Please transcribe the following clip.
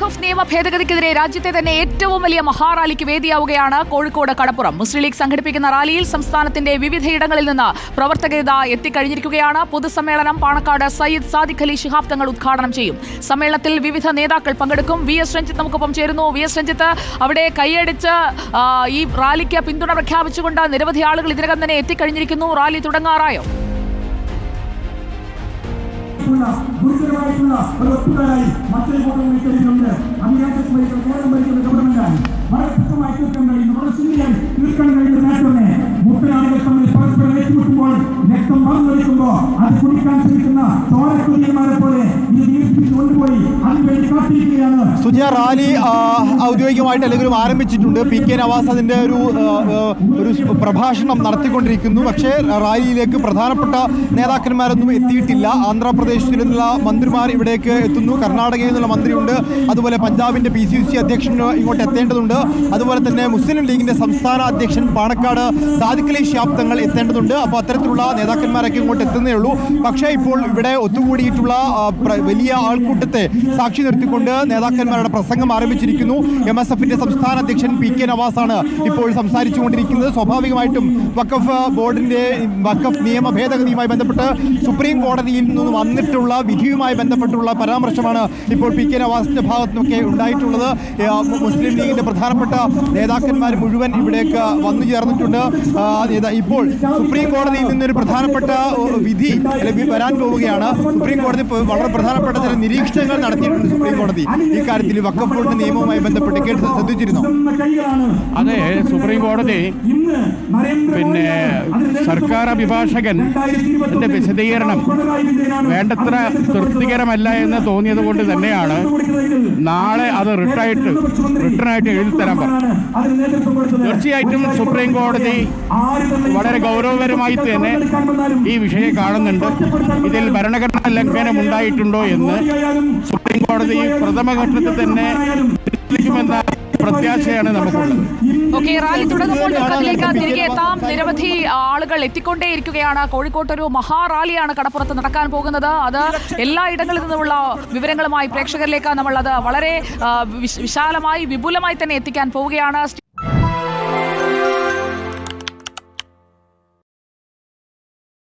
വഖഫ് നിയമ ഭേദഗതിക്കെതിരെ രാജ്യത്തെ തന്നെ ഏറ്റവും വലിയ മഹാറാലിക്ക് വേദിയാവുകയാണ് കോഴിക്കോട് കടപ്പുറം. മുസ്ലിം ലീഗ് സംഘടിപ്പിക്കുന്ന റാലിയിൽ സംസ്ഥാനത്തിന്റെ വിവിധയിടങ്ങളിൽ നിന്ന് പ്രവർത്തകരിത എത്തിക്കഴിഞ്ഞിരിക്കുകയാണ്. പൊതുസമ്മേളനം പാണക്കാട് സയ്യിദ് സാദിഖ് അലി ശിഹാബ് തങ്ങൾ ഉദ്ഘാടനം ചെയ്യും. സമ്മേളനത്തിൽ വിവിധ നേതാക്കൾ പങ്കെടുക്കും. വി എസ് രഞ്ജിത്ത് നമുക്കൊപ്പം ചേരുന്നു. വി എസ് രഞ്ജിത്ത് അവിടെ കൈയടിച്ച് ഈ റാലിക്ക് പിന്തുണ പ്രഖ്യാപിച്ചുകൊണ്ട് നിരവധി ആളുകൾ ഇതിനകം തന്നെ എത്തിക്കഴിഞ്ഞിരിക്കുന്നു. റാലി തുടങ്ങാറായോ? ഉള്ള ഗുരുതരമായിട്ടുള്ള ഒരു ഒത്തുകാരായി മറ്റൊരു കൂട്ടം വിളിച്ചിട്ടുണ്ട് അഭിരാജ്യത്ത് ഭരിക്കുന്ന കേരളം ഭരിക്കുന്ന ഗവൺമെന്റായി വളരെ കൃത്യമായി തീർക്കാൻ കഴിയുന്നു വളരെ ശരിയായി തീർക്കാൻ കഴിയുന്ന നേട്ടമേ മുട്ടനാടുകൾ തമ്മിൽ പരസ്പരം ഏറ്റുമുട്ടുമ്പോൾ രക്തം മറന്നൊഴിക്കുമ്പോൾ അത് സുജയ റാലി ഔദ്യോഗികമായിട്ട് അല്ലെങ്കിലും ആരംഭിച്ചിട്ടുണ്ട്. പി കെ നവാസ് അതിന്റെ ഒരു ഒരു പ്രഭാഷണം നടത്തിക്കൊണ്ടിരിക്കുന്നു. പക്ഷേ റാലിയിലേക്ക് പ്രധാനപ്പെട്ട നേതാക്കന്മാരൊന്നും എത്തിയിട്ടില്ല. ആന്ധ്രാപ്രദേശിൽ നിന്നുള്ള മന്ത്രിമാർ ഇവിടേക്ക് എത്തുന്നു. കർണാടകയിൽ നിന്നുള്ള മന്ത്രിയുണ്ട്. അതുപോലെ പഞ്ചാബിന്റെ പി സി സി അധ്യക്ഷൻ ഇങ്ങോട്ട് എത്തേണ്ടതുണ്ട്. അതുപോലെ തന്നെ മുസ്ലിം ലീഗിന്റെ സംസ്ഥാന അധ്യക്ഷൻ പാണക്കാട് സാദിഖലി ശാബ്ദങ്ങൾ എത്തേണ്ടതുണ്ട്. അപ്പോൾ അത്തരത്തിലുള്ള നേതാക്കന്മാരൊക്കെ ഇങ്ങോട്ട് എത്തുന്നേ ഉള്ളൂ. പക്ഷേ ഇപ്പോൾ ഇവിടെ ഒത്തുകൂടിയിട്ടുള്ള വലിയ ആൾക്കൂട്ടത്തെ സാക്ഷി നിർത്തിക്കൊണ്ട് നേതാക്കന്മാരുടെ പ്രസംഗം ആരംഭിച്ചിരിക്കുന്നു. എം എസ് എഫിന്റെ സംസ്ഥാന അധ്യക്ഷൻ പി കെ നവാസാണ് ഇപ്പോൾ സംസാരിച്ചുകൊണ്ടിരിക്കുന്നത്. സ്വാഭാവികമായിട്ടും വഖഫ് ബോർഡിന്റെ വഖഫ് നിയമ ഭേദഗതിയുമായി ബന്ധപ്പെട്ട് സുപ്രീം കോടതിയിൽ നിന്ന് വന്നിട്ടുള്ള വിധിയുമായി ബന്ധപ്പെട്ടുള്ള പരാമർശമാണ് ഇപ്പോൾ പി കെ നവാസിന്റെ ഭാഗത്തു നിന്നൊക്കെ ഉണ്ടായിട്ടുള്ളത് മുസ്ലിം ലീഗിന്റെ പ്രധാനപ്പെട്ട നേതാക്കന്മാർ മുഴുവൻ ഇവിടേക്ക് വന്നു ചേർന്നിട്ടുണ്ട്. ഇപ്പോൾ സുപ്രീം കോടതിയിൽ നിന്നൊരു പ്രധാനപ്പെട്ട വിധി വരാൻ പോവുകയാണ്. സുപ്രീം കോടതി വളരെ പ്രധാനപ്പെട്ട ചില നിരീക്ഷണങ്ങൾ നടത്തിയിട്ടുണ്ട് സുപ്രീം കോടതി. ഇക്കാര്യത്തിൽ വക്കഫ് ബോർഡിന്റെ നിയമവുമായി ബന്ധപ്പെട്ട് കേട്ട് ശ്രദ്ധിച്ചിരുന്നു? അതെ സുപ്രീം കോടതി പിന്നെ സർക്കാർ അഭിഭാഷകൻ വിശദീകരണം വേണ്ടത്ര തൃപ്തികരമല്ല എന്ന് തോന്നിയത് കൊണ്ട് തന്നെയാണ് നാളെ അത് റിട്ടായിട്ട് റിട്ടേണായിട്ട് എഴുതി തരാൻ പറഞ്ഞു തീർച്ചയായിട്ടും സുപ്രീം കോടതി വളരെ ഗൗരവപരമായി തന്നെ ഈ വിഷയം കാണുന്നുണ്ട്. ഇതിൽ ഭരണഘടനാ ലംഘനം ഉണ്ടായിട്ടുണ്ടോ എന്ന് സുപ്രീം കോടതി പ്രഥമഘട്ടത്തിൽ തന്നെ ലഭിക്കുമെന്ന പ്രത്യാശയാണ് നമുക്കുള്ളത്. ഓക്കെ റാലി തുടങ്ങുമ്പോൾ ദുഃഖത്തിലേക്ക് തിരികെ എത്താം. നിരവധി ആളുകൾ എത്തിക്കൊണ്ടേയിരിക്കുകയാണ്. കോഴിക്കോട്ട് ഒരു മഹാറാലിയാണ് കടപ്പുറത്ത് നടക്കാൻ പോകുന്നത്. അത് എല്ലാ ഇടങ്ങളിൽ നിന്നുമുള്ള വിവരങ്ങളുമായി പ്രേക്ഷകരിലേക്ക് നമ്മൾ അത് വളരെ വിശാലമായി വിപുലമായി തന്നെ എത്തിക്കാൻ പോവുകയാണ്.